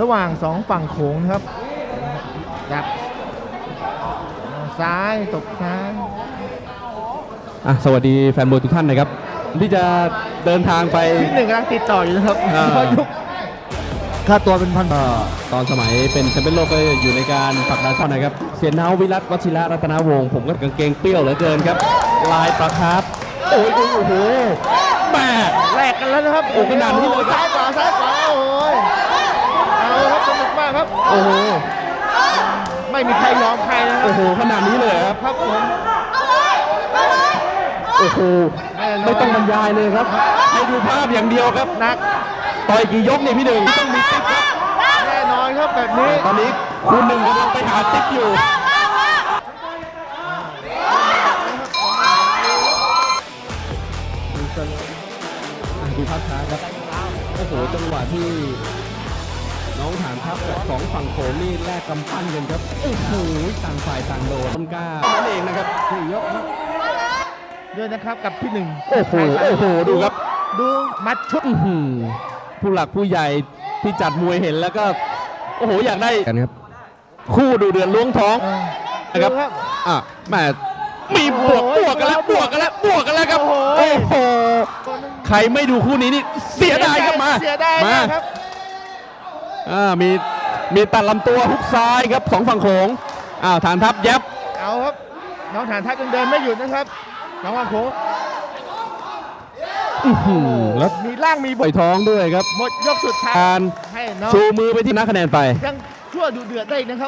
ระหว่างสองฝั่งโขงครับดับซ้ายตกซ้ายอะสวัสดีแฟนบอลทุกท่านนะครับ ที่จะเดินทางไปที่หนึ่งกำลังติดต่ออยู่นะครับพยุคค่าตัวเป็นพันตอนสมัยเป็นแชมเปี้ยนโลกก็อยู่ในการปักดาท่อนนะครับ เสียนาววิรัตวชิระรัตนาวงศ์ผมก็กางเกงเปรี้ยวเหลือเกินครับ ลายประครับ โอ้ยโอ้โห โหแม่แลกกันแล้วนะครับโอ้ขนาดนี้เลยครับ ซ้ายขวาซ้ายขวาโอ้ยเอาครับสนุกมากครับ โอ้โหไม่มีใครยอมใครนะครัโอ้บโหขนาดนี้เลยเหรอครับครับผมโอ้โหแน่นอนไม่ต้องบรรยายเลยครับให้ดูภาพอย่างเดียวครับหนักต่อยกี่ยกเนี่ยพี่หนึ่งต้องมีติ๊บครับแน่นอนครับแบบนี้ตอนนี้คุณหนึ่งกำลังไปหาติ๊บอยู่ อะดูภาพช้าครับโอ้โหจังหวะที่น้องฐานทัพกับสองฝั่งโขงนี่แลกกำปั้นกันครับโอ้โหต่างฝ่ายต่างโดนต้นกล้านั่นเองนะครับสี่ยกครับด้วยนะครับกับพี่หนึ่งโอ้โหโอ้โหดูครับ ดูมัดชุดอื้อหือผู้หลักผู้ใหญ่ที่จัดมวยเห็นแล้วก็ โอ้โหอยากได้กันครับ คู่ดูเดือนล้วงท้องนะครับ ดูครับอะแหม่มีบวกโอ้บโหวกกันแล้วบวกกันแล้วบวกกันแล้วครับ โอ้โห โอ้โห ใครไม่ดูคู่นี้นี่เสียดายครับมาเสียดายมามากครับอ่ามีมีตัดลำตัวฮุกซ้ายครับสองฝั่งโขงอ้าวฐานทัพยับเอาครับน้องฐานทัพยังเดินไม่หยุดนะครับน้องวังโขงอื้อหือแล้วมีล่างมีบปล่อยนท้องด้วยครับหมดยกสุดท้ายการให้น้องชูมือไปที่นักคะแนนไปยังชั่วดูเดือดได้อีกนะครับ